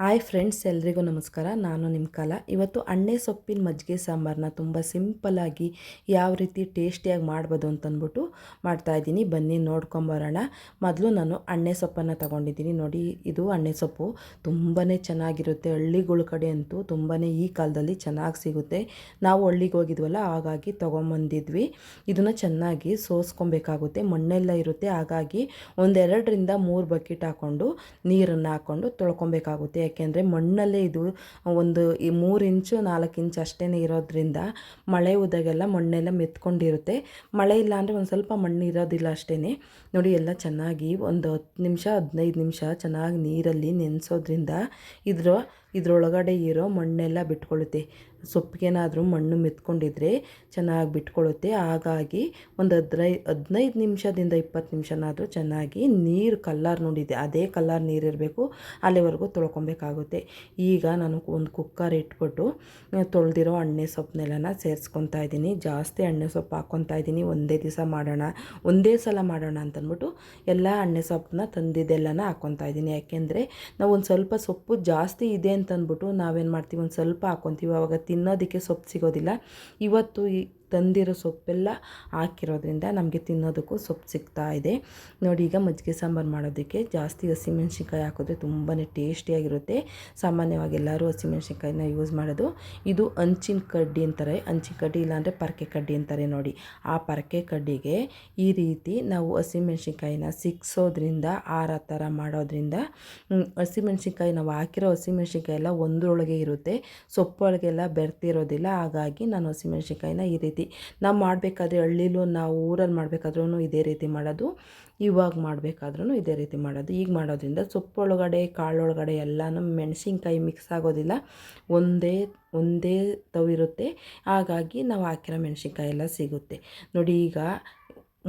Hi friends, ಎಲ್ರಿಗೂ ನಮಸ್ಕಾರ. ನಾನು ನಿಮ್ಮ ಕಾಲ. ಇವತ್ತು ಅಣ್ಣೆ ಸೊಪ್ಪಿನ ಮಜ್ಜಿಗೆ ಸಾಂಬಾರನ್ನ ತುಂಬ ಸಿಂಪಲ್ಲಾಗಿ ಯಾವ ರೀತಿ ಟೇಸ್ಟಿಯಾಗಿ ಮಾಡ್ಬೋದು ಅಂತಂದ್ಬಿಟ್ಟು ಮಾಡ್ತಾಯಿದ್ದೀನಿ ಬನ್ನಿ ನೋಡ್ಕೊಂಬರೋಣ ಮೊದಲು ನಾನು ಅಣ್ಣೆ ಸೊಪ್ಪನ್ನು ತಗೊಂಡಿದ್ದೀನಿ. ನೋಡಿ, ಇದು ಅಣ್ಣೆ ಸೊಪ್ಪು. ತುಂಬಾ ಚೆನ್ನಾಗಿರುತ್ತೆ. ಹಳ್ಳಿಗಳ ಕಡೆ ಅಂತೂ ತುಂಬಾ ಈ ಕಾಲದಲ್ಲಿ ಚೆನ್ನಾಗಿ ಸಿಗುತ್ತೆ. ನಾವು ಹಳ್ಳಿಗೆ ಹೋಗಿದ್ವಲ್ಲ, ಹಾಗಾಗಿ ತೊಗೊಂಬಂದಿದ್ವಿ. ಇದನ್ನು ಚೆನ್ನಾಗಿ ಸೋಸ್ಕೊಬೇಕಾಗುತ್ತೆ. ಮಣ್ಣೆಲ್ಲ ಇರುತ್ತೆ. ಹಾಗಾಗಿ ಒಂದೆರಡರಿಂದ ಮೂರು ಬಕೆಟ್ ಹಾಕ್ಕೊಂಡು ನೀರನ್ನು ಹಾಕ್ಕೊಂಡು ತೊಳ್ಕೊಬೇಕಾಗುತ್ತೆ. ಯಾಕೆಂದರೆ ಮಣ್ಣಲ್ಲೇ ಇದು, ಒಂದು ಈ ಮೂರು ಇಂಚು ನಾಲ್ಕು ಇಂಚು ಅಷ್ಟೇ ಇರೋದ್ರಿಂದ ಮಳೆ ಹೋದಾಗೆಲ್ಲ ಮಣ್ಣೆಲ್ಲ ಮೆತ್ಕೊಂಡಿರುತ್ತೆ. ಮಳೆ ಇಲ್ಲ ಅಂದರೆ ಒಂದು ಸ್ವಲ್ಪ ಮಣ್ಣು ಇರೋದಿಲ್ಲ ಅಷ್ಟೇ ನೋಡಿ ಎಲ್ಲ ಚೆನ್ನಾಗಿ ಒಂದು ಹತ್ತು ನಿಮಿಷ, ಹದಿನೈದು ನಿಮಿಷ ಚೆನ್ನಾಗಿ ನೀರಲ್ಲಿ ನೆನೆಸೋದ್ರಿಂದ ಇದ್ರ, ಇದರೊಳಗಡೆ ಇರೋ ಮಣ್ಣೆಲ್ಲ ಬಿಟ್ಕೊಳ್ಳುತ್ತೆ ಸೊಪ್ಪಿಗೇನಾದರೂ ಮಣ್ಣು ಮೆತ್ಕೊಂಡಿದ್ರೆ ಚೆನ್ನಾಗಿ ಬಿಟ್ಕೊಳ್ಳುತ್ತೆ ಹಾಗಾಗಿ ಒಂದು ಹದಿನೈದು ಹದಿನೈದು ನಿಮಿಷದಿಂದ ಇಪ್ಪತ್ತು ನಿಮಿಷನಾದರೂ ಚೆನ್ನಾಗಿ ನೀರು ಕಲ್ಲರ್ ನೋಡಿದೆ ಅದೇ ಕಲ್ಲರ್ ನೀರಿರಬೇಕು ಅಲ್ಲಿವರೆಗೂ ತೊಳ್ಕೊಬೇಕಾಗುತ್ತೆ. ಈಗ ನಾನು ಒಂದು ಕುಕ್ಕರ್ ಇಟ್ಬಿಟ್ಟು ತೊಳೆದಿರೋ ಅಣ್ಣೆ ಸೊಪ್ಪನ್ನೆಲ್ಲನ ಸೇರಿಸ್ಕೊತಾ ಇದ್ದೀನಿ. ಜಾಸ್ತಿ ಎಣ್ಣೆ ಸೊಪ್ಪು ಹಾಕ್ಕೊತಾ ಇದ್ದೀನಿ. ಒಂದೇ ದಿವಸ ಮಾಡೋಣ, ಒಂದೇ ಸಲ ಮಾಡೋಣ ಅಂತಂದ್ಬಿಟ್ಟು ಎಲ್ಲ ಅಣ್ಣೆ ಸೊಪ್ಪನ್ನ ತಂದಿದ್ದೆಲ್ಲನ ಹಾಕ್ಕೊತಾ ಇದ್ದೀನಿ. ಯಾಕೆಂದರೆ ನಾವು ಒಂದು ಸ್ವಲ್ಪ ಸೊಪ್ಪು ಜಾಸ್ತಿ ಇದೆ ಅಂತಂದ್ಬಿಟ್ಟು ನಾವೇನು ಮಾಡ್ತೀವಿ? ಒಂದು ಸ್ವಲ್ಪ ಹಾಕ್ಕೊತೀವಿ ಅವಾಗ ತಿನ್ನೋದಕ್ಕೆ ಸೊಪ್ಪು ಸಿಗೋದಿಲ್ಲ. ಇವತ್ತು ತಂದಿರೋ ಸೊಪ್ಪೆಲ್ಲ ಹಾಕಿರೋದ್ರಿಂದ ನಮಗೆ ತಿನ್ನೋದಕ್ಕೂ ಸೊಪ್ಪು ಸಿಗ್ತಾ ಇದೆ. ನೋಡಿ, ಈಗ ಮಜ್ಜಿಗೆ ಸಾಂಬಾರು ಮಾಡೋದಕ್ಕೆ ಜಾಸ್ತಿ ಹಸಿಮೆಣ್ಸಿನ್ಕಾಯಿ ಹಾಕಿದ್ರೆ ತುಂಬಾ ಟೇಸ್ಟಿಯಾಗಿರುತ್ತೆ. ಸಾಮಾನ್ಯವಾಗಿ ಎಲ್ಲರೂ ಹಸಿಮೆಣ್ಸಿನ್ಕಾಯಿನ ಯೂಸ್ ಮಾಡೋದು. ಇದು ಹಂಚಿನ ಕಡ್ಡಿ ಅಂತಾರೆ. ಹಂಚಿನ ಕಡ್ಡಿ ಇಲ್ಲಾಂದರೆ ಪರಕೆ ಕಡ್ಡಿ ಅಂತಾರೆ ನೋಡಿ. ಆ ಪರಕೆ ಕಡ್ಡಿಗೆ ಈ ರೀತಿ ನಾವು ಹಸಿಮೆಣ್ಸಿನ್ಕಾಯಿನ ಸಿಕ್ಸೋದ್ರಿಂದ, ಆರ ಥರ ಮಾಡೋದ್ರಿಂದ ಹಸಿಮೆಣ್ಸಿನ್ಕಾಯಿ ನಾವು ಹಾಕಿರೋ ಹಸಿಮೆಣ್ಸಿನ್ಕಾಯಿ ಎಲ್ಲ ಒಂದರೊಳಗೆ ಇರುತ್ತೆ. ಸೊಪ್ಪೊಳಗೆಲ್ಲ ಬೆರ್ತಿರೋದಿಲ್ಲ ಹಾಗಾಗಿ ನಾನು ಹಸಿಮೆಣ್ಸಿನ್ಕಾಯಿನ ಈ ರೀತಿ ನಾವು ಮಾಡಬೇಕಾದ್ರೆ ಹಳ್ಳಿಲೂ ನಾವು ಊರಲ್ಲಿ ಮಾಡಬೇಕಾದ್ರೂ ಇದೇ ರೀತಿ ಮಾಡೋದು. ಇವಾಗ ಮಾಡಬೇಕಾದ್ರೂ ಇದೇ ರೀತಿ ಮಾಡೋದು. ಈಗ ಮಾಡೋದ್ರಿಂದ ಸೊಪ್ಪೊಳಗಡೆ ಕಾಳೊಳಗಡೆ ಎಲ್ಲನೂ ಮೆಣಸಿನ್ಕಾಯಿ ಮಿಕ್ಸ್ ಆಗೋದಿಲ್ಲ. ಒಂದೇ ಒಂದೇ ತವಿರುತ್ತೆ ಹಾಗಾಗಿ ನಾವು ಹಾಕಿರೋ ಮೆಣಸಿನ್ಕಾಯಿ ಎಲ್ಲ ಸಿಗುತ್ತೆ. ನೋಡಿ ಈಗ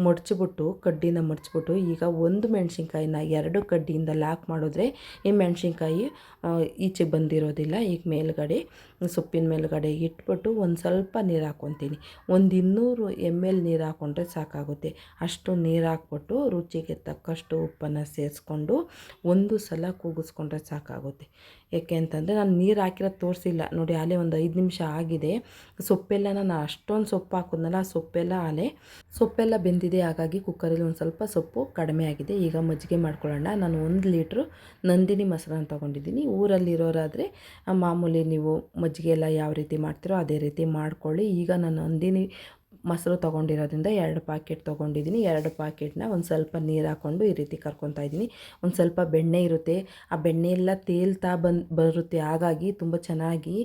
ಮಡ್ಚಿಬಿಟ್ಟು, ಕಡ್ಡಿನ ಮಡಚಿಬಿಟ್ಟು, ಈಗ ಒಂದು ಮೆಣಸಿನ್ಕಾಯಿನ ಎರಡು ಕಡ್ಡಿಯಿಂದ ಲಾಕ್ ಮಾಡಿದ್ರೆ ಈ ಮೆಣಸಿನ್ಕಾಯಿ ಈಚೆ ಬಂದಿರೋದಿಲ್ಲ. ಈಗ ಮೇಲುಗಡೆ, ಸೊಪ್ಪಿನ ಮೇಲುಗಡೆ ಇಟ್ಬಿಟ್ಟು ಒಂದು ಸ್ವಲ್ಪ ನೀರು ಹಾಕ್ಕೊತೀನಿ ಒಂದು ಇನ್ನೂರು ಎಂ ಎಲ್ ನೀರು ಹಾಕ್ಕೊಂಡ್ರೆ ಸಾಕಾಗುತ್ತೆ. ಅಷ್ಟು ನೀರು ಹಾಕ್ಬಿಟ್ಟು ರುಚಿಗೆ ತಕ್ಕಷ್ಟು ಉಪ್ಪನ್ನು ಸೇರಿಸ್ಕೊಂಡು ಒಂದು ಸಲ ಕೂಗಿಸ್ಕೊಂಡ್ರೆ ಸಾಕಾಗುತ್ತೆ. ಏಕೆ ಅಂತಂದರೆ ನಾನು ನೀರು ಹಾಕಿರೋದು ತೋರಿಸಿಲ್ಲ. ನೋಡಿ, ಆಲೆ ಒಂದು ಐದು ನಿಮಿಷ ಆಗಿದೆ. ಸೊಪ್ಪೆಲ್ಲ ನಾನು ಅಷ್ಟೊಂದು ಸೊಪ್ಪು ಹಾಕಿದ್ನಲ್ಲ, ಆ ಸೊಪ್ಪೆಲ್ಲ ಆಲೆ, ಸೊಪ್ಪೆಲ್ಲ ಬೆಂದಿದೆ. ಹಾಗಾಗಿ ಕುಕ್ಕರಲ್ಲಿ ಒಂದು ಸ್ವಲ್ಪ ಸೊಪ್ಪು ಕಡಿಮೆ ಆಗಿದೆ. ಈಗ ಮಜ್ಜಿಗೆ ಮಾಡ್ಕೊಳ್ಳೋಣ. ನಾನು ಒಂದು ಲೀಟ್ರು ನಂದಿನಿ ಮೊಸರನ್ನ ತೊಗೊಂಡಿದ್ದೀನಿ. ಊರಲ್ಲಿರೋರಾದರೆ ಮಾಮೂಲಿ ನೀವು ಮಜ್ಜಿಗೆ ಎಲ್ಲ ಯಾವ ರೀತಿ ಮಾಡ್ತೀರೋ ಅದೇ ರೀತಿ ಮಾಡ್ಕೊಳ್ಳಿ. ಈಗ ನಾನು ನಂದಿನಿ ಮೊಸರು ತೊಗೊಂಡಿರೋದ್ರಿಂದ ಎರಡು ಪ್ಯಾಕೆಟ್ ತೊಗೊಂಡಿದ್ದೀನಿ. ಎರಡು ಪ್ಯಾಕೆಟ್ನ ಒಂದು ಸ್ವಲ್ಪ ನೀರು ಹಾಕ್ಕೊಂಡು ಈ ರೀತಿ ಕರ್ಕೊತಾ ಇದ್ದೀನಿ. ಒಂದು ಸ್ವಲ್ಪ ಬೆಣ್ಣೆ ಇರುತ್ತೆ. ಆ ಬೆಣ್ಣೆ ಎಲ್ಲ ತೇಲ್ತಾ ಬಂದು, ಬರುತ್ತೆ. ಹಾಗಾಗಿ ತುಂಬ ಚೆನ್ನಾಗಿ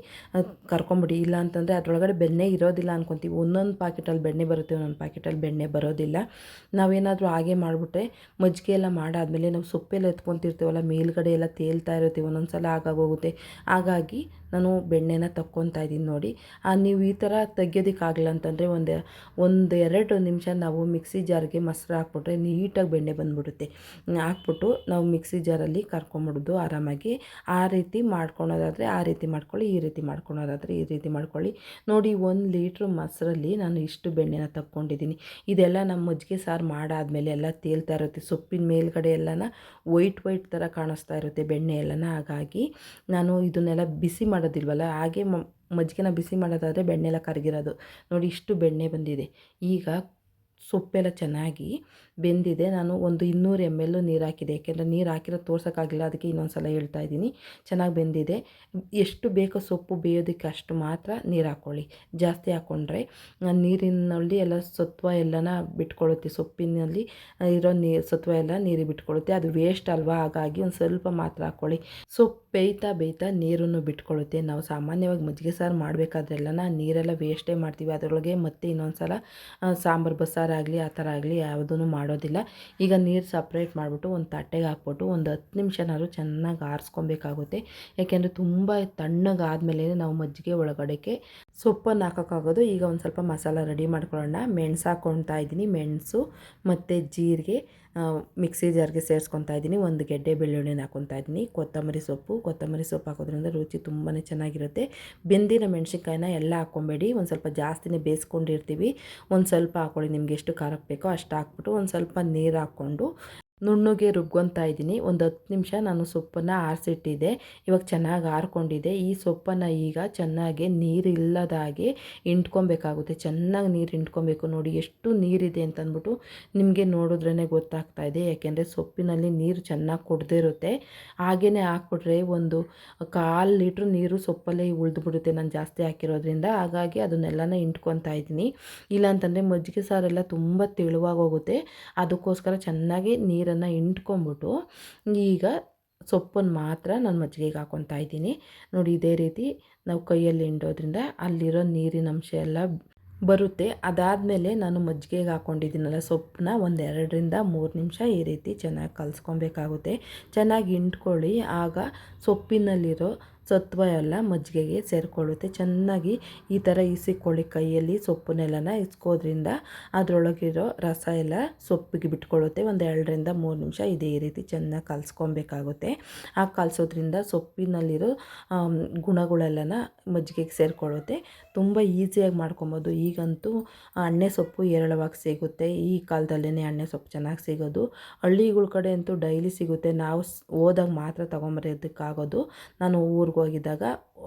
ಕರ್ಕೊಂಬಿಡಿ. ಇಲ್ಲ ಅಂತಂದರೆ ಅದರೊಳಗಡೆ ಬೆಣ್ಣೆ ಇರೋದಿಲ್ಲ ಅಂದ್ಕೊತೀವಿ ಒಂದೊಂದು ಪ್ಯಾಕೆಟಲ್ಲಿ ಬೆಣ್ಣೆ ಬರುತ್ತೆ, ಒಂದೊಂದು ಪಾಕೆಟಲ್ಲಿ ಬೆಣ್ಣೆ ಬರೋದಿಲ್ಲ. ನಾವೇನಾದರೂ ಹಾಗೆ ಮಾಡಿಬಿಟ್ರೆ ಮಜ್ಜಿಗೆ ಎಲ್ಲ ಮಾಡಾದಮೇಲೆ ನಾವು ಸೊಪ್ಪೆಲ್ಲ ಎತ್ಕೊತಿರ್ತೀವಲ್ಲ, ಮೇಲ್ಗಡೆ ಎಲ್ಲ ತೇಲ್ತಾ ಇರುತ್ತೆ ಒಂದೊಂದು ಸಲ ಆಗಾಗೋಗುತ್ತೆ ಹಾಗಾಗಿ ನಾನು ಬೆಣ್ಣೆನ ತಕ್ಕೊತಾ ಇದ್ದೀನಿ ನೋಡಿ. ನೀವು ಈ ಥರ ತೆಗಿಯೋದಕ್ಕಾಗಲ್ಲ ಅಂತಂದರೆ ಒಂದು ಒಂದು ಎರಡು ನಿಮಿಷ ನಾವು ಮಿಕ್ಸಿ ಜಾರ್ಗೆ ಮೊಸರು ಹಾಕ್ಬಿಟ್ರೆ ನೀಟಾಗಿ ಬೆಣ್ಣೆ ಬಂದುಬಿಡುತ್ತೆ. ಹಾಕ್ಬಿಟ್ಟು ನಾವು ಮಿಕ್ಸಿ ಜಾರಲ್ಲಿ ಕರ್ಕೊಂಬಿಡೋದು ಆರಾಮಾಗಿ. ಆ ರೀತಿ ಮಾಡ್ಕೊಳೋದಾದರೆ ಆ ರೀತಿ ಮಾಡ್ಕೊಳ್ಳಿ, ಈ ರೀತಿ ಮಾಡ್ಕೊಳೋದಾದರೆ ಈ ರೀತಿ ಮಾಡ್ಕೊಳ್ಳಿ. ನೋಡಿ, ಒಂದು ಲೀಟ್ರ್ ಮೊಸರಲ್ಲಿ ನಾನು ಇಷ್ಟು ಬೆಣ್ಣೆನ ತಕ್ಕೊಂಡಿದ್ದೀನಿ. ಇದೆಲ್ಲ ನಮ್ಮ ಮಜ್ಜಿಗೆ ಸಾರು ಮಾಡಾದಮೇಲೆ ಎಲ್ಲ ತೇಲ್ತಾ ಇರುತ್ತೆ. ಸೊಪ್ಪಿನ ಮೇಲ್ಗಡೆ ಎಲ್ಲನ ವೈಟ್ ವೈಟ್ ಥರ ಕಾಣಿಸ್ತಾ ಇರುತ್ತೆ ಬೆಣ್ಣೆ ಎಲ್ಲನ. ಹಾಗಾಗಿ ನಾನು ಇದನ್ನೆಲ್ಲ ಬಿಸಿ ಮಾಡೋದಿಲ್ವಲ್ಲ? ಹಾಗೆ ಮಜ್ಜಿಗೆನ ಬಿಸಿ ಮಾಡೋದಾದರೆ ಬೆಣ್ಣೆಲ್ಲ ಕರಗಿರೋದು. ನೋಡಿ ಇಷ್ಟು ಬೆಣ್ಣೆ ಬಂದಿದೆ. ಈಗ ಸೊಪ್ಪೆಲ್ಲ ಚೆನ್ನಾಗಿ ಬೆಂದಿದೆ. ನಾನು ಒಂದು ಇನ್ನೂರು ಎಂ ಎಲ್ ನೀರು ಹಾಕಿದೆ. ಯಾಕೆಂದರೆ ನೀರು ಹಾಕಿರೋ ತೋರ್ಸೋಕ್ಕಾಗಿಲ್ಲ. ಅದಕ್ಕೆ ಇನ್ನೊಂದು ಸಲ ಹೇಳ್ತಾ ಇದ್ದೀನಿ. ಚೆನ್ನಾಗಿ ಬೆಂದಿದೆ. ಎಷ್ಟು ಬೇಕೋ ಸೊಪ್ಪು ಬೇಯೋದಕ್ಕೆ ಅಷ್ಟು ಮಾತ್ರ ನೀರು ಹಾಕ್ಕೊಳ್ಳಿ ಜಾಸ್ತಿ ಹಾಕ್ಕೊಂಡ್ರೆ ನೀರಿನಲ್ಲಿ ಎಲ್ಲ ಸತ್ವ ಎಲ್ಲನ ಬಿಟ್ಕೊಳ್ಳುತ್ತೆ ಸೊಪ್ಪಿನಲ್ಲಿ ಇರೋ ನೀರು ಸತ್ವ ಎಲ್ಲ ನೀರು ಬಿಟ್ಕೊಳ್ಳುತ್ತೆ ಅದು ವೇಸ್ಟ್ ಅಲ್ವಾ? ಹಾಗಾಗಿ ಒಂದು ಸ್ವಲ್ಪ ಮಾತ್ರ ಹಾಕ್ಕೊಳ್ಳಿ ಸೊಪ್ಪು ಬೇಯ್ತಾ ಬೇಯ್ತಾ ನೀರನ್ನು ಬಿಟ್ಕೊಳ್ಳುತ್ತೆ ನಾವು ಸಾಮಾನ್ಯವಾಗಿ ಮಜ್ಜಿಗೆ ಸಾರು ಮಾಡಬೇಕಾದ್ರೆಲ್ಲನ ನೀರೆಲ್ಲ ವೇಸ್ಟೇ ಮಾಡ್ತೀವಿ. ಅದರೊಳಗೆ ಮತ್ತೆ ಇನ್ನೊಂದು ಸಲ ಸಾಂಬಾರು, ಬಸ್ಸಾರಾಗಲಿ, ಆ ಥರ ಆಗಲಿ ಯಾವುದೂ ಮಾಡೋದಿಲ್ಲ. ಈಗ ನೀರು ಸಪ್ರೇಟ್ ಮಾಡಿಬಿಟ್ಟು ಒಂದು ತಟ್ಟೆಗೆ ಹಾಕ್ಬಿಟ್ಟು ಒಂದು ಹತ್ತು ನಿಮಿಷನಾದರೂ ಚೆನ್ನಾಗಿ ಆರಿಸ್ಕೊಬೇಕಾಗುತ್ತೆ. ಯಾಕೆಂದರೆ ತುಂಬ ತಣ್ಣಗಾದ್ಮೇಲೆ ನಾವು ಮಜ್ಜಿಗೆ ಒಳಗಡೆಗೆ ಸೊಪ್ಪನ್ನು ಹಾಕೋಕ್ಕಾಗೋದು. ಈಗ ಒಂದು ಸ್ವಲ್ಪ ಮಸಾಲ ರೆಡಿ ಮಾಡ್ಕೊಳ್ಳೋಣ. ಮೆಣಸು ಹಾಕ್ಕೊಳ್ತಾ ಇದ್ದೀನಿ. ಮೆಣಸು ಮತ್ತು ಜೀರಿಗೆ. ಮಿಕ್ಸಿ ಜಾರ್ಗೆ ಸೇರಿಸ್ಕೊತಾ ಇದ್ದೀನಿ. ಒಂದು ಗೆಡ್ಡೆ ಬೆಳ್ಳುಳ್ಳಿನ ಹಾಕೊತಾ ಇದ್ದೀನಿ. ಕೊತ್ತಂಬರಿ ಸೊಪ್ಪು. ಕೊತ್ತಂಬರಿ ಸೊಪ್ಪು ಹಾಕೋದ್ರಿಂದ ರುಚಿ ತುಂಬಾ ಚೆನ್ನಾಗಿರುತ್ತೆ. ಬೆಂದಿನ ಮೆಣಸಿನ್ಕಾಯಿನ ಎಲ್ಲ ಹಾಕ್ಕೊಬೇಡಿ. ಒಂದು ಸ್ವಲ್ಪ ಜಾಸ್ತಿನೇ ಬೇಯಿಸ್ಕೊಂಡಿರ್ತೀವಿ. ಒಂದು ಸ್ವಲ್ಪ ಹಾಕ್ಕೊಳ್ಳಿ. ನಿಮ್ಗೆ ಎಷ್ಟು ಖಾರಕ್ಕೆ ಬೇಕೋ ಅಷ್ಟು ಹಾಕ್ಬಿಟ್ಟು ಒಂದು ಸ್ವಲ್ಪ ನೀರು ಹಾಕ್ಕೊಂಡು ನುಣ್ಣಗೆ ರುಬ್ಕೊತಾ ಇದ್ದೀನಿ. ಒಂದು ಹತ್ತು ನಿಮಿಷ ನಾನು ಸೊಪ್ಪನ್ನು ಆರಿಸಿಟ್ಟಿದ್ದೆ ಇವಾಗ ಚೆನ್ನಾಗಿ ಆರ್ಕೊಂಡಿದೆ. ಈ ಸೊಪ್ಪನ್ನು ಈಗ ಚೆನ್ನಾಗಿ ನೀರಿಲ್ಲದ ಹಾಗೆ ಇಂಟ್ಕೊಬೇಕಾಗುತ್ತೆ. ಚೆನ್ನಾಗಿ ನೀರು ಇಂಟ್ಕೊಬೇಕು ನೋಡಿ, ಎಷ್ಟು ನೀರಿದೆ ಅಂತಂದ್ಬಿಟ್ಟು ನಿಮಗೆ ನೋಡಿದ್ರೇ ಗೊತ್ತಾಗ್ತಾ ಇದೆ. ಯಾಕೆಂದರೆ ಸೊಪ್ಪಿನಲ್ಲಿ ನೀರು ಚೆನ್ನಾಗಿ ಕೊಡದಿರುತ್ತೆ. ಹಾಗೇ ಹಾಕ್ಬಿಟ್ರೆ ಒಂದು ಕಾಲು ಲೀಟ್ರ್ ನೀರು ಸೊಪ್ಪಲ್ಲೇ ಉಳಿದ್ಬಿಡುತ್ತೆ ನಾನು ಜಾಸ್ತಿ ಹಾಕಿರೋದ್ರಿಂದ. ಹಾಗಾಗಿ ಅದನ್ನೆಲ್ಲನ ಇಂಟ್ಕೊತಾ ಇದ್ದೀನಿ. ಇಲ್ಲಾಂತಂದರೆ ಮಜ್ಜಿಗೆ ಸಾರೆಲ್ಲ ತುಂಬ ತೆಳುವಾಗಿ ಹೋಗುತ್ತೆ. ಅದಕ್ಕೋಸ್ಕರ ಚೆನ್ನಾಗಿ ನೀರನ್ನು ಇಂಟ್ಕೊಂಬಿಟ್ಟು ಈಗ ಸೊಪ್ಪನ್ನು ಮಾತ್ರ ನಾನು ಮಜ್ಜಿಗೆಗೆ ಹಾಕ್ಕೊತಾ ಇದ್ದೀನಿ. ನೋಡಿ, ಇದೇ ರೀತಿ ನಾವು ಕೈಯಲ್ಲಿ ಹಿಂಡೋದ್ರಿಂದ ಅಲ್ಲಿರೋ ನೀರಿನ ಅಂಶ ಎಲ್ಲ ಬರುತ್ತೆ. ಅದಾದಮೇಲೆ ನಾನು ಮಜ್ಜಿಗೆಗೆ ಹಾಕ್ಕೊಂಡಿದ್ದೀನಲ್ಲ ಸೊಪ್ಪನ್ನ ಒಂದು ಎರಡರಿಂದ ಮೂರು ನಿಮಿಷ ಈ ರೀತಿ ಚೆನ್ನಾಗಿ ಕಲಿಸ್ಕೊಬೇಕಾಗುತ್ತೆ. ಚೆನ್ನಾಗಿ ಹಿಂಡ್ಕೊಳ್ಳಿ. ಆಗ ಸೊಪ್ಪಿನಲ್ಲಿರೋ ಸತ್ವ ಎಲ್ಲ ಮಜ್ಜಿಗೆಗೆ ಸೇರಿಕೊಳ್ಳುತ್ತೆ. ಚೆನ್ನಾಗಿ ಈ ಥರ ಇಸಿಕೊಳ್ಳಿ ಕೈಯಲ್ಲಿ ಸೊಪ್ಪನ್ನೆಲ್ಲನ ಇಸ್ಕೋದ್ರಿಂದ ಅದರೊಳಗಿರೋ ರಸ ಎಲ್ಲ ಸೊಪ್ಪಿಗೆ ಬಿಟ್ಕೊಳ್ಳುತ್ತೆ. ಒಂದು ಎರಡರಿಂದ ಮೂರು ನಿಮಿಷ ಇದೇ ರೀತಿ ಚೆನ್ನಾಗಿ ಕಲಿಸ್ಕೊಬೇಕಾಗುತ್ತೆ ಆ ಕಲಿಸೋದ್ರಿಂದ ಸೊಪ್ಪಿನಲ್ಲಿರೋ ಗುಣಗಳೆಲ್ಲನ ಮಜ್ಜಿಗೆಗೆ ಸೇರಿಕೊಳ್ಳುತ್ತೆ. ತುಂಬ ಈಸಿಯಾಗಿ ಮಾಡ್ಕೊಬೋದು. ಈಗಂತೂ ಎಣ್ಣೆ ಸೊಪ್ಪು ಹೇರಳವಾಗಿ ಸಿಗುತ್ತೆ. ಈ ಕಾಲದಲ್ಲೇ ಎಣ್ಣೆ ಸೊಪ್ಪು ಚೆನ್ನಾಗಿ ಸಿಗೋದು. ಹಳ್ಳಿಗಳ ಕಡೆ ಅಂತೂ ಡೈಲಿ ಸಿಗುತ್ತೆ. ನಾವು ಹೋದಾಗ ಮಾತ್ರ ತೊಗೊಂಬರೋದಕ್ಕಾಗೋದು. ನಾನು ಊರಿಗೆ ಹೋಗಿದ್ದಾಗ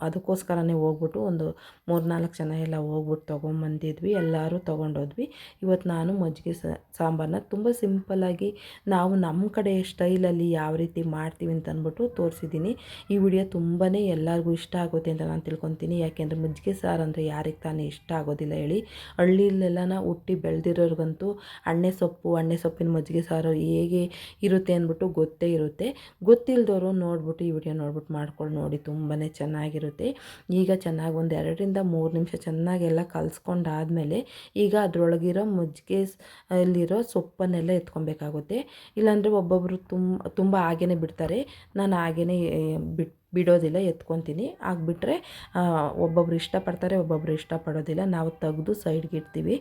ಅದಕ್ಕೋಸ್ಕರನೇ ಹೋಗ್ಬಿಟ್ಟು ಒಂದು ಮೂರು ನಾಲ್ಕು ಜನ ಎಲ್ಲ ಹೋಗ್ಬಿಟ್ಟು ತೊಗೊಂಬಂದಿದ್ವಿ, ಎಲ್ಲರೂ ತೊಗೊಂಡೋದ್ವಿ. ಇವತ್ತು ನಾನು ಮಜ್ಜಿಗೆ ಸಾಂಬಾರನ್ನ ತುಂಬ ಸಿಂಪಲ್ಲಾಗಿ ನಾವು ನಮ್ಮ ಕಡೆ ಸ್ಟೈಲಲ್ಲಿ ಯಾವ ರೀತಿ ಮಾಡ್ತೀವಿ ಅಂತ ಅಂದ್ಬಿಟ್ಟು ತೋರಿಸಿದ್ದೀನಿ. ಈ ವಿಡಿಯೋ ತುಂಬಾ ಎಲ್ಲರಿಗೂ ಇಷ್ಟ ಆಗುತ್ತೆ ಅಂತ ನಾನು ತಿಳ್ಕೊತೀನಿ. ಯಾಕೆಂದರೆ ಮಜ್ಜಿಗೆ ಸಾರು ಅಂದರೆ ಯಾರಿಗೆ ತಾನೇ ಇಷ್ಟ ಆಗೋದಿಲ್ಲ ಹೇಳಿ. ಹಳ್ಳಿಲೆಲ್ಲನ ಹುಟ್ಟಿ ಬೆಳೆದಿರೋರ್ಗಂತೂ ಅಣ್ಣೆ ಸೊಪ್ಪು ಅಣ್ಣೆ ಸೊಪ್ಪಿನ ಮಜ್ಜಿಗೆ ಸಾರು ಹೇಗೆ ಇರುತ್ತೆ ಅಂದ್ಬಿಟ್ಟು ಗೊತ್ತೇ ಇರುತ್ತೆ. ಗೊತ್ತಿಲ್ಲದವರು ನೋಡ್ಬಿಟ್ಟು ಈ ವಿಡಿಯೋ ನೋಡ್ಬಿಟ್ಟು ಮಾಡ್ಕೊಂಡು ನೋಡಿ. ತುಂಬಾ ಚೆನ್ನಾಗಿರುತ್ತೆ. ಈಗ ಚೆನ್ನಾಗಿ ಒಂದು ಎರಡರಿಂದ ಮೂರು ನಿಮಿಷ ಚೆನ್ನಾಗೆಲ್ಲ ಕಲಿಸ್ಕೊಂಡಾದಮೇಲೆ ಈಗ ಅದರೊಳಗಿರೋ ಮಜ್ಜಿಗೆ ಅಲ್ಲಿರೋ ಸೊಪ್ಪನ್ನೆಲ್ಲ ಎತ್ಕೊಬೇಕಾಗುತ್ತೆ. ಇಲ್ಲಾಂದರೆ ಒಬ್ಬೊಬ್ಬರು ತುಂಬ ತುಂಬ ಹಾಗೇನೆ ಬಿಡ್ತಾರೆ. ನಾನು ಹಾಗೇನೆ ಬಿಟ್ಟು ಬಿಡೋದಿಲ್ಲ, ಎತ್ಕೊತೀನಿ. ಆಗಿಬಿಟ್ರೆ ಒಬ್ಬೊಬ್ರು ಇಷ್ಟಪಡ್ತಾರೆ, ಒಬ್ಬೊಬ್ರು ಇಷ್ಟಪಡೋದಿಲ್ಲ. ನಾವು ತೆಗೆದು ಸೈಡ್ಗೆ ಇಡ್ತೀವಿ.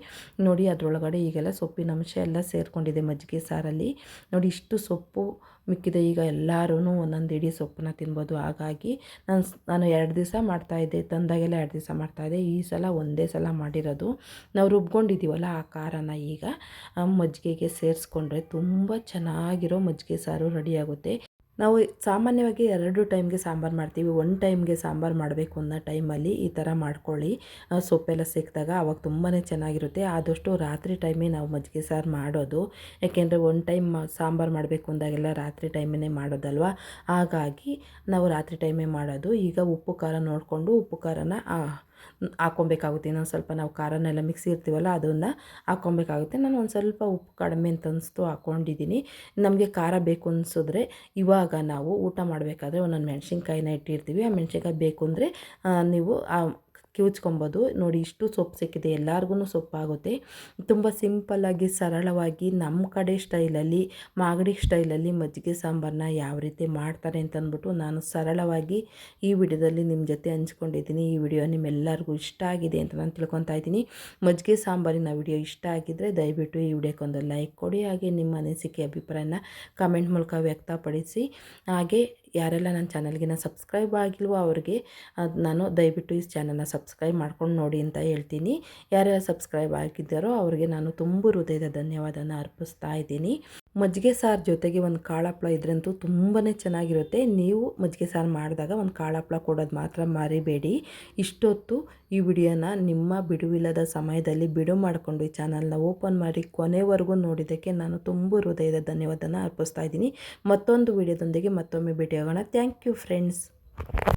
ನೋಡಿ, ಅದರೊಳಗಡೆ ಈಗೆಲ್ಲ ಸೊಪ್ಪಿನ ಅಂಶ ಎಲ್ಲ ಸೇರಿಕೊಂಡಿದೆ ಮಜ್ಜಿಗೆ ಸಾರಲ್ಲಿ. ನೋಡಿ, ಇಷ್ಟು ಸೊಪ್ಪು ಮಿಕ್ಕಿದೆ. ಈಗ ಎಲ್ಲರೂ ಒಂದೊಂದು ಇಡೀ ಸೊಪ್ಪನ್ನ ತಿನ್ಬೋದು. ಹಾಗಾಗಿ ನಾನು ನಾನು ಎರಡು ದಿವಸ ಮಾಡ್ತಾಯಿದ್ದೆ ತಂದಾಗೆಲ್ಲ ಎರಡು ದಿವಸ ಮಾಡ್ತಾಯಿದ್ದೆ ಈ ಸಲ ಒಂದೇ ಸಲ ಮಾಡಿರೋದು. ನಾವು ರುಬ್ಕೊಂಡಿದ್ದೀವಲ್ಲ ಆ ಖಾರನ ಈಗ. ಮಜ್ಜಿಗೆಗೆ ಸೇರಿಸ್ಕೊಂಡ್ರೆ ತುಂಬ ಚೆನ್ನಾಗಿರೋ ಮಜ್ಜಿಗೆ ಸಾರು ರೆಡಿಯಾಗುತ್ತೆ ನಾವು ಸಾಮಾನ್ಯವಾಗಿ ಎರಡು ಟೈಮ್ಗೆ ಸಾಂಬಾರು ಮಾಡ್ತೀವಿ. ಒನ್ ಟೈಮ್ಗೆ ಸಾಂಬಾರು ಮಾಡಬೇಕು ಅನ್ನೋ ಟೈಮಲ್ಲಿ ಈ ಥರ ಮಾಡ್ಕೊಳ್ಳಿ. ಸೊಪ್ಪೆಲ್ಲ ಸಿಕ್ಕಿದಾಗ ಅವಾಗ ತುಂಬಾ ಚೆನ್ನಾಗಿರುತ್ತೆ. ಆದಷ್ಟು ರಾತ್ರಿ ಟೈಮೇ ನಾವು ಮಜ್ಜಿಗೆ ಸಾರು ಮಾಡೋದು. ಯಾಕೆಂದರೆ ಒನ್ ಟೈಮ್ ಸಾಂಬಾರು ಮಾಡಬೇಕು ಅಂದಾಗೆಲ್ಲ ರಾತ್ರಿ ಟೈಮೇ ಮಾಡೋದಲ್ವ? ಹಾಗಾಗಿ ನಾವು ರಾತ್ರಿ ಟೈಮೇ ಮಾಡೋದು. ಈಗ ಉಪ್ಪು ಖಾರ ನೋಡಿಕೊಂಡು ಉಪ್ಪು ಖಾರನ ಹಾಕ್ಕೊಬೇಕಾಗುತ್ತೆ. ಇನ್ನೊಂದು ಸ್ವಲ್ಪ ನಾವು ಖಾರನೆಲ್ಲ ಮಿಕ್ಸಿ ಇರ್ತೀವಲ್ಲ, ಅದನ್ನು ಹಾಕ್ಕೊಬೇಕಾಗುತ್ತೆ. ನಾನು ಒಂದು ಸ್ವಲ್ಪ ಉಪ್ಪು ಕಡಿಮೆ ಅಂತ ಅನಿಸ್ತು, ಹಾಕ್ಕೊಂಡಿದ್ದೀನಿ. ನಮಗೆ ಖಾರ ಬೇಕು ಅನಿಸಿದ್ರೆ ಇವಾಗ ನಾವು ಊಟ ಮಾಡಬೇಕಾದ್ರೆ ಒಂದೊಂದು ಮೆಣಸಿನ್ಕಾಯಿನ ಇಟ್ಟಿರ್ತೀವಿ. ಆ ಮೆಣಸಿನ್ಕಾಯಿ ಬೇಕು ಅಂದರೆ ನೀವು ಕಿವುಚ್ಕೊಬೋದು. ನೋಡಿ, ಇಷ್ಟು ಸೊಪ್ಪು ಸಿಕ್ಕಿದೆ. ಎಲ್ಲರಿಗೂ ಸೊಪ್ಪಾಗುತ್ತೆ. ತುಂಬ ಸಿಂಪಲ್ಲಾಗಿ ಸರಳವಾಗಿ ನಮ್ಮ ಕಡೆ ಸ್ಟೈಲಲ್ಲಿ, ಮಾಗಡಿ ಸ್ಟೈಲಲ್ಲಿ ಮಜ್ಜಿಗೆ ಸಾಂಬಾರನ್ನ ಯಾವ ರೀತಿ ಮಾಡ್ತಾರೆ ಅಂತ ಅಂದ್ಬಿಟ್ಟು ನಾನು ಸರಳವಾಗಿ ಈ ವಿಡಿಯೋದಲ್ಲಿ ನಿಮ್ಮ ಜೊತೆ ಹಂಚ್ಕೊಂಡಿದ್ದೀನಿ. ಈ ವಿಡಿಯೋ ನಿಮ್ಮೆಲ್ಲರಿಗೂ ಇಷ್ಟ ಆಗಿದೆ ಅಂತ ನಾನು ತಿಳ್ಕೊತಾ ಇದ್ದೀನಿ. ಮಜ್ಜಿಗೆ ಸಾಂಬಾರಿನ ವಿಡಿಯೋ ಇಷ್ಟ ಆಗಿದ್ದರೆ ದಯವಿಟ್ಟು ಈ ವಿಡಿಯೋಕ್ಕೊಂದು ಲೈಕ್ ಕೊಡಿ. ಹಾಗೆ ನಿಮ್ಮ ಅನಿಸಿಕೆ, ಅಭಿಪ್ರಾಯನ ಕಮೆಂಟ್ ಮೂಲಕ ವ್ಯಕ್ತಪಡಿಸಿ. ಹಾಗೆ ಯಾರೆಲ್ಲ ನನ್ನ ಚಾನಲ್ಗಿನ ಸಬ್ಸ್ಕ್ರೈಬ್ ಆಗಿಲ್ವೋ ಅವ್ರಿಗೆ ನಾನು ದಯವಿಟ್ಟು ಈ ಚಾನಲ್ನ ಸಬ್ಸ್ಕ್ರೈಬ್ ಮಾಡ್ಕೊಂಡು ನೋಡಿ ಅಂತ ಹೇಳ್ತೀನಿ. ಯಾರೆಲ್ಲ ಸಬ್ಸ್ಕ್ರೈಬ್ ಆಗಿದ್ದಾರೋ ಅವ್ರಿಗೆ ನಾನು ತುಂಬ ಹೃದಯದ ಧನ್ಯವಾದನ ಅರ್ಪಿಸ್ತಾ ಇದ್ದೀನಿ. ಮಜ್ಜಿಗೆ ಸಾರು ಜೊತೆಗೆ ಒಂದು ಕಾಳಪ್ಪಳ ಇದ್ರಂತೂ ತುಂಬಾ ಚೆನ್ನಾಗಿರುತ್ತೆ. ನೀವು ಮಜ್ಜಿಗೆ ಸಾರು ಮಾಡಿದಾಗ ಒಂದು ಕಾಳಪ್ಪಳ ಕೊಡೋದು ಮಾತ್ರ ಮರಿಬೇಡಿ. ಇಷ್ಟೊತ್ತು ಈ ವಿಡಿಯೋನ ನಿಮ್ಮ ಬಿಡುವಿಲ್ಲದ ಸಮಯದಲ್ಲಿ ಬಿಡು ಮಾಡಿಕೊಂಡು ಈ ಚಾನಲ್ನ ಓಪನ್ ಮಾಡಿ ಕೊನೆವರೆಗೂ ನೋಡಿದ್ದಕ್ಕೆ ನಾನು ತುಂಬ ಹೃದಯದ ಧನ್ಯವಾದನ ಅರ್ಪಿಸ್ತಾ ಇದ್ದೀನಿ. ಮತ್ತೊಂದು ವಿಡಿಯೋದೊಂದಿಗೆ ಮತ್ತೊಮ್ಮೆ ಭೇಟಿಯಾಗೋಣ. Thank you friends.